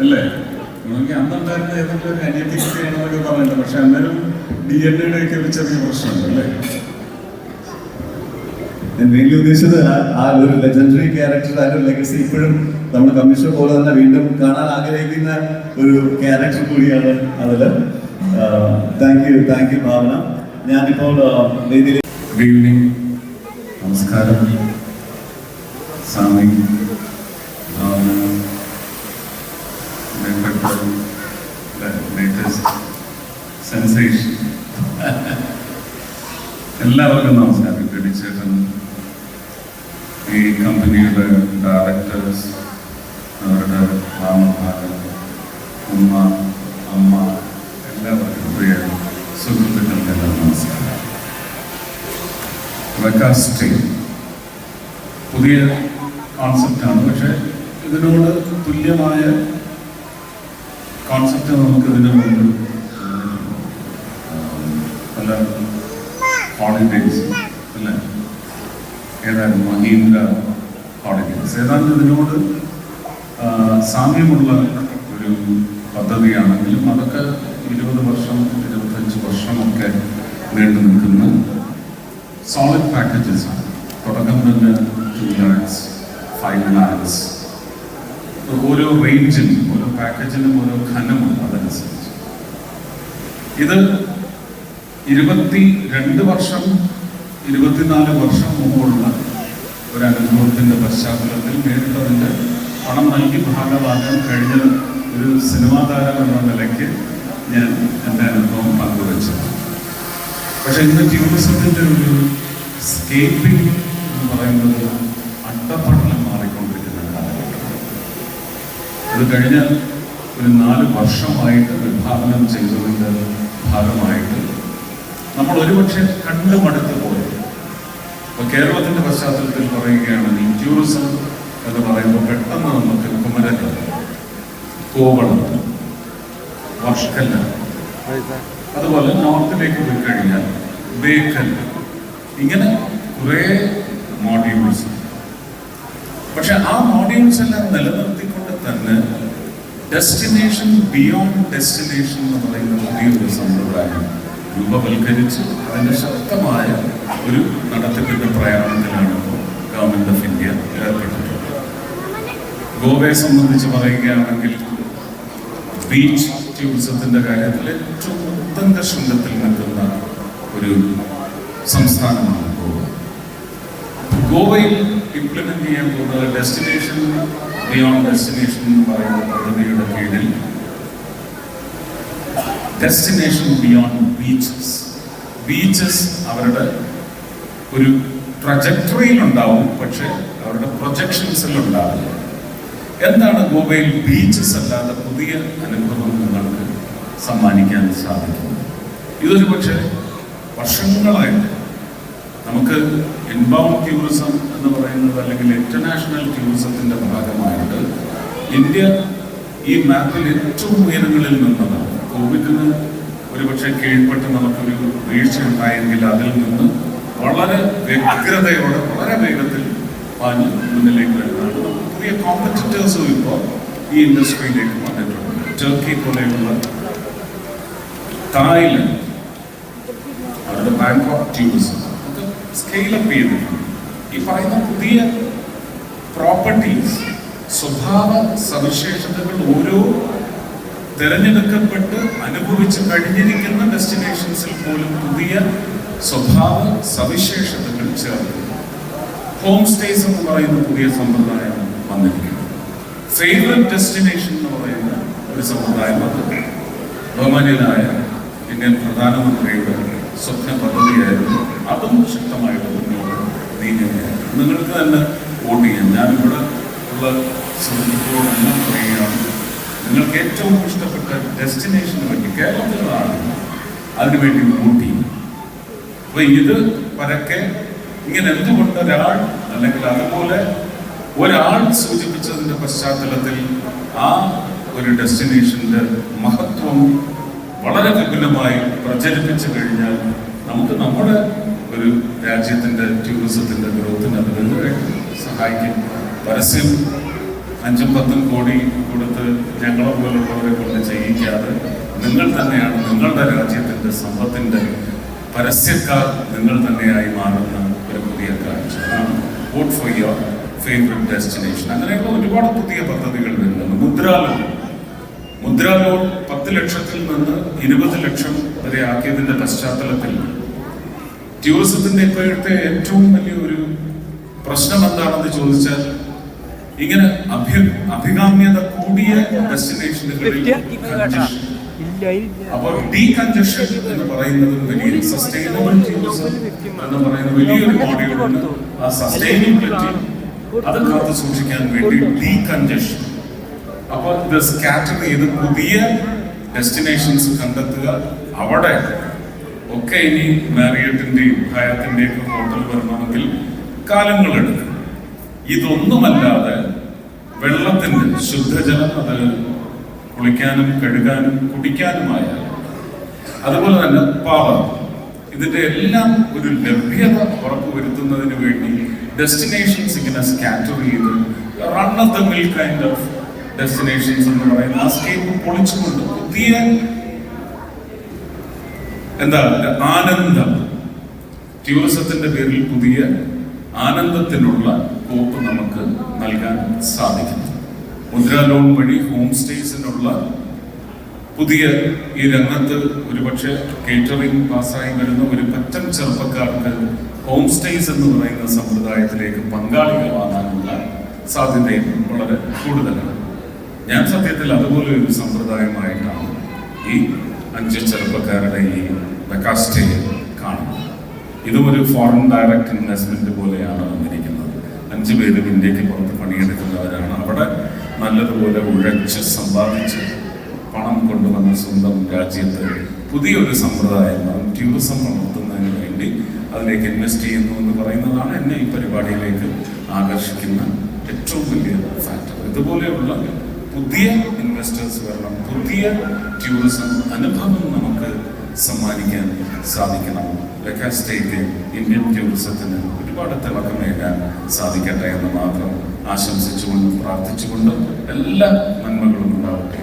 അല്ലേ? നമുക്ക് അന്നുണ്ടായിരുന്ന ഏതെങ്കിലും ഒരു അനിയത്തിക്ക് ചെയ്യണമെന്നൊക്കെ പറയുന്നത് പക്ഷെ അന്നേരം ഡി എൻ എയുടെ ഒക്കെ ഒരു ചെറിയ പ്രശ്നമുണ്ട് അല്ലേ? എന്തെങ്കിലും ഉദ്ദേശിച്ചത് ആ- ആ ഒരു ലെജൻഡറി ക്യാരക്ടർ ആ ഒരു ലെഗസി ഇപ്പോഴും നമ്മൾ കമ്മീഷൻ പോലെ തന്നെ വീണ്ടും കാണാൻ ആഗ്രഹിക്കുന്ന ഒരു ക്യാരക്ടർ കൂടിയാണ് അതിൽ. Thank you thank you Bhavana. ഞാനിപ്പോൾ ഗുഡ് ഈവനിങ് നമസ്കാരം. സ്വാമി ഭാവന ലേറ്റസ്റ്റ് എല്ലാവർക്കും നമസ്കാരം പിടിച്ചേട്ടൻ ഈ കമ്പനിയുടെ ഡയറക്ടേഴ്സ് അവരുടെ മാമഭാഗം ഉമ്മ അമ്മ എല്ലാവർക്കും പ്രിയ സുഹൃത്തുക്കൾക്കെല്ലാം നമസ്കാരം. വെക്കാസ്റ്റിംഗ് പുതിയ കോൺസെപ്റ്റാണ് പക്ഷേ ഇതിനോട് തുല്യമായ കോൺസെപ്റ്റ് നമുക്ക് ഇതിനു മുമ്പ് പല ഹോളിഡേയ്സ് അല്ലേ? ഏതായാലും മഹീന്ദ്ര ഹോളിഡേയ്സ് ഏതാണ്ട് ഇതിനോട് സാമ്യമുള്ള ഒരു പദ്ധതിയാണെങ്കിലും അതൊക്കെ ഇരുപത് വർഷം ഇരുപത്തഞ്ച് വർഷമൊക്കെ നീണ്ടു നിൽക്കുന്ന സോളിഡ് പാക്കേജസ് ആണ്. തുടക്കം തന്നെ ടു ലാക്സ് ഫൈവ് ലാക്സ് ഓരോ റേഞ്ചിനും ഓരോ പാക്കേജിനും ഓരോ ഖനമുണ്ട് അതനുസരിച്ച്. ഇത് ഇരുപത്തി രണ്ട് വർഷം ഇരുപത്തിനാല് വർഷം മുമ്പുള്ള ഒരു അനുഭവത്തിന്റെ പശ്ചാത്തലത്തിൽ നേരിട്ടതിന്റെ പണം നൽകി ഭാഗമാകാൻ കഴിഞ്ഞ ഒരു സിനിമാ താരം എന്ന നിലയ്ക്ക് ഞാൻ എന്റെ അനുഭവം പങ്കുവച്ചത്. പക്ഷെ ഇന്ന് ടൂറിസത്തിന്റെ ഒരു സ്കേപ്പിംഗ് എന്ന് പറയുന്നത് അട്ടപ്പടലം മാറിക്കൊണ്ടിരിക്കുന്ന കാലഘട്ടം അത് കഴിഞ്ഞ ഒരു നാല് വർഷമായിട്ട് വിഭാവനം ചെയ്തതിന്റെ ഭാഗമായിട്ട് നമ്മൾ ഒരുപക്ഷെ കണ്ടു മടുത്ത് പോയി. അപ്പൊ കേരളത്തിന്റെ പശ്ചാത്തലത്തിൽ പറയുകയാണെങ്കിൽ ടൂറിസം എന്ന് പറയുമ്പോൾ പെട്ടെന്ന് നമുക്ക് കുമരൻ കോവളം വർഷക്കല്ല അതുപോലെ നോർത്തിലേക്ക് പോയി കഴിഞ്ഞാൽ ബേക്കൽ ഇങ്ങനെ കുറേ മോഡ്യൂൾസ് പക്ഷെ ആ മോഡ്യൂൾസ് എല്ലാം നിലനിർത്തിക്കൊണ്ട് തന്നെ ഡെസ്റ്റിനേഷൻ ബിയോണ്ട് ഡെസ്റ്റിനേഷൻ എന്ന് പറയുന്ന പുതിയൊരു സമ്പ്രദായം രൂപവൽക്കരിച്ച് അതിന്റെ ശക്തമായ ഒരു നടത്തിപ്പിന്റെ പ്രയാണത്തിലാണ് ഇപ്പോൾ ഗവൺമെന്റ് ഓഫ് ഇന്ത്യ ഏർപ്പെട്ടിട്ടുള്ളത്. ഗോവയെ സംബന്ധിച്ച് പറയുകയാണെങ്കിൽ ബീച്ച് ടൂറിസത്തിന്റെ കാര്യത്തിൽ ഏറ്റവും ഉത്തങ്ക ശൃംഗത്തിൽ നിൽക്കുന്ന ഒരു സംസ്ഥാനമാണ് ഗോവ. ഗോവയിൽ ഇംപ്ലിമെന്റ് ചെയ്യാൻ പോകുന്ന ഡെസ്റ്റിനേഷൻ ബിയോണ്ട് ഡെസ്റ്റിനേഷൻ എന്ന് പറയുന്ന പദ്ധതിയുടെ കീഴിൽ ഡെസ്റ്റിനേഷൻ ബിയോണ്ട് ബീച്ചസ് ബീച്ചസ് അവരുടെ ഒരു ഉണ്ടാവും പക്ഷെ അവരുടെ പ്രൊജക്ഷൻസിൽ ഉണ്ടാവില്ല എന്താണ് ഗോവയിൽ ബീച്ചസ് അല്ലാതെ പുതിയ അനുഭവം നിങ്ങൾക്ക് സമ്മാനിക്കാൻ സാധിക്കുന്നത്? ഇതൊരു പക്ഷേ വർഷങ്ങളായിട്ട് നമുക്ക് ഇൻബൗണ്ട് ടൂറിസം എന്ന് പറയുന്നത് അല്ലെങ്കിൽ ഇന്റർനാഷണൽ ടൂറിസത്തിന്റെ ഭാഗമായിട്ട് ഇന്ത്യ ഈ മാപ്പിൽ ഏറ്റവും ഉയരങ്ങളിൽ നിന്നതാണ്. കോവിഡിന് ഒരുപക്ഷെ കീഴ്പ്പെട്ട് നമുക്കൊരു വീഴ്ച ഉണ്ടായെങ്കിൽ അതിൽ നിന്ന് വളരെ വ്യഗ്രതയോടെ വളരെ വേഗത്തിൽ പാഞ്ഞ് മുന്നിലേക്ക് വരുന്നതാണ്. പുതിയ കോമ്പറ്റീറ്റേഴ്സും ഇപ്പോൾ ഈ ഇൻഡസ്ട്രിയിലേക്ക് വന്നിട്ടുണ്ട്. ടർക്കി പോലെയുള്ള തായ്ലൻഡ് അവരുടെ ബാങ്കോക്ക് ഒക്കെ സ്കെയിലപ്പ് ചെയ്തിട്ടുണ്ട്. ഈ പറയുന്ന പുതിയ പ്രോപ്പർട്ടീസ് സ്വഭാവ സവിശേഷതകൾ ഓരോ തിരഞ്ഞെടുക്കപ്പെട്ട് അനുഭവിച്ച് കഴിഞ്ഞിരിക്കുന്ന ഡെസ്റ്റിനേഷൻസിൽ പോലും പുതിയ സ്വഭാവ സവിശേഷതകൾ ചേർക്കുന്നു ഹോം സ്റ്റേസ് എന്ന് പറയുന്ന പുതിയ സമ്പ്രദായം വന്നിരിക്കുന്നു. ഫേവറേറ്റ് ഡെസ്റ്റിനേഷൻ എന്ന് പറയുന്ന ഒരു സമ്പ്രദായം വന്നിട്ടുണ്ട്. ബഹുമാനിയനായ ഇന്ത്യൻ പ്രധാനമന്ത്രിയുടെ സ്വപ്ന പദ്ധതിയായിരുന്നു. അതും ശക്തമായിട്ട് മുന്നോട്ട് നീങ്ങുകയാണ്. നിങ്ങൾക്ക് തന്നെ വോട്ട് ചെയ്യാം. ഞാനിവിടെ ഉള്ള സുഹൃത്തുക്കളോടെല്ലാം പറയുകയാണ്. നിങ്ങൾക്ക് ഏറ്റവും ഇഷ്ടപ്പെട്ട ഡെസ്റ്റിനേഷന് വേണ്ടി കേരളത്തിലാണ് അതിനുവേണ്ടി ഊട്ടി. അപ്പൊ ഇത് പരക്കെ ഇങ്ങനെ എന്തുകൊണ്ട് ഒരാൾ അല്ലെങ്കിൽ അതുപോലെ ഒരാൾ സൂചിപ്പിച്ചതിന്റെ പശ്ചാത്തലത്തിൽ ആ ഒരു ഡെസ്റ്റിനേഷന്റെ മഹത്വം വളരെ വിപുലമായി പ്രചരിപ്പിച്ചു കഴിഞ്ഞാൽ നമുക്ക് നമ്മുടെ ഒരു രാജ്യത്തിന്റെ ടൂറിസത്തിന്റെ ഗ്രോത്തിന് അത് സഹായിക്കും? പരസ്യം അഞ്ചും പത്തും കോടി കൊടുത്ത് ഞങ്ങളെ പോലുള്ളവരെ കൊണ്ട് ചെയ്യിക്കാതെ നിങ്ങൾ തന്നെയാണ് നിങ്ങളുടെ രാജ്യത്തിന്റെ സമ്പത്തിന്റെ പരസ്യക്കാർ നിങ്ങൾ തന്നെയായി മാറുന്ന ഒരു പുതിയ കാഴ്ച. Vote for your favourite destination. അങ്ങനെയുള്ള ഒരുപാട് പുതിയ പദ്ധതികൾ വരുന്നുണ്ട്. മുദ്ര ലോൺ. മുദ്രാ പത്ത് ലക്ഷത്തിൽ നിന്ന് ഇരുപത് ലക്ഷം വരെ ആക്കിയതിന്റെ പശ്ചാത്തലത്തിൽ ടൂറിസത്തിന്റെ ഇപ്പോഴത്തെ ഏറ്റവും വലിയ ഒരു പ്രശ്നം എന്താണെന്ന് ചോദിച്ചാൽ ഇങ്ങനെ അഭ്യ അഭികാമ്യത കൂടിയ ഡെസ്റ്റിനേഷനുകളിൽ എന്ന് പറയുന്നത് വലിയ സസ്റ്റൈനബിൾ ടൂറിസം എന്ന് പറയുന്ന വലിയൊരു മോഡ്യൂളുണ്ട് ആ സസ്റ്റൈനബിലിറ്റി അത് കാത്തു സൂക്ഷിക്കാൻ വേണ്ടി അപ്പോൾ ഇത് സ്കാറ്റർ ചെയ്ത് പുതിയ ഡെസ്റ്റിനേഷൻസ് കണ്ടെത്തുക. അവിടെ ഒക്കെ ഇനി മാരിയറ്റിന്റെയും ഭയത്തിന്റെയും ഹോട്ടൽ വരണമെങ്കിൽ കാലങ്ങളെടുക്കും ഇതൊന്നുമല്ലാതെ വെള്ളത്തിന്റെ ശുദ്ധജലം അത് കുളിക്കാനും കഴുകാനും കുടിക്കാനുമായാലും അതുപോലെ തന്നെ പാവം ഇതിന്റെ എല്ലാം ഒരു ലഭ്യത ഉറപ്പുവരുത്തുന്നതിന് വേണ്ടി ഡെസ്റ്റിനേഷൻസ് ഇങ്ങനെ സ്കാറ്റർ ചെയ്ത് run of the mill kind of destinations എന്ന് പറയുന്ന ആ സ്കീം പൊളിച്ചുകൊണ്ട് പുതിയ എന്താ ആനന്ദം. ടൂറിസത്തിന്റെ പേരിൽ പുതിയ ആനന്ദത്തിനുള്ള കോപ്പ് നമുക്ക് നൽകാൻ സാധിക്കുന്നു. മുദ്രാ ലോൺ വഴി ഹോം സ്റ്റേസിനുള്ള പുതിയ ഈ രംഗത്ത് ഒരുപക്ഷെ കേറ്ററിംഗ് പാസ്സായി വരുന്ന ഒരു പറ്റം ചെറുപ്പക്കാർക്ക് ഹോം സ്റ്റേസ് എന്ന് പറയുന്ന സമ്പ്രദായത്തിലേക്ക് പങ്കാളികളാകാനുള്ള സാധ്യതയും വളരെ കൂടുതലാണ്. ഞാൻ സത്യത്തിൽ അതുപോലെ ഒരു സമ്പ്രദായമായിട്ടാണ് ഈ അഞ്ച് ചെറുപ്പക്കാരുടെ ഈ വെക്കാസ്റ്റേ കാണുന്നത്. ഇതും ഒരു ഫോറിൻ ഡയറക്റ്റ് ഇൻവെസ്റ്റ്മെന്റ് പോലെയാണ് വന്നിരിക്കുന്നത്. അഞ്ചു പേരും ഇന്ത്യയ്ക്ക് പുറത്ത് പണിയെടുക്കുന്നവരാണ്. അവിടെ നല്ലതുപോലെ ഉഴച്ച് സമ്പാദിച്ച് പണം കൊണ്ടുവന്ന സ്വന്തം രാജ്യത്ത് പുതിയൊരു സമ്പ്രദായം ടൂറിസം വളർത്തുന്നതിന് വേണ്ടി അതിലേക്ക് ഇൻവെസ്റ്റ് ചെയ്യുന്നു എന്ന് പറയുന്നതാണ് എന്നെ ഈ പരിപാടിയിലേക്ക് ആകർഷിക്കുന്ന ഏറ്റവും വലിയ ഫാക്ടർ ഇതുപോലെയുള്ള പുതിയ ഇൻവെസ്റ്റേഴ്സ് വരണം പുതിയ ടൂറിസം അനുഭവം നമുക്ക് സമ്മാനിക്കാൻ സാധിക്കണം. ലക്കാസ്റ്റേക്ക് ഇന്ത്യൻ ടൂറിസത്തിന് ഒരുപാട് തിളക്കമേകാൻ സാധിക്കട്ടെ എന്ന് മാത്രം ആശംസിച്ചുകൊണ്ടും പ്രാർത്ഥിച്ചുകൊണ്ടും എല്ലാ നന്മകളും ഉണ്ടാവട്ടെ.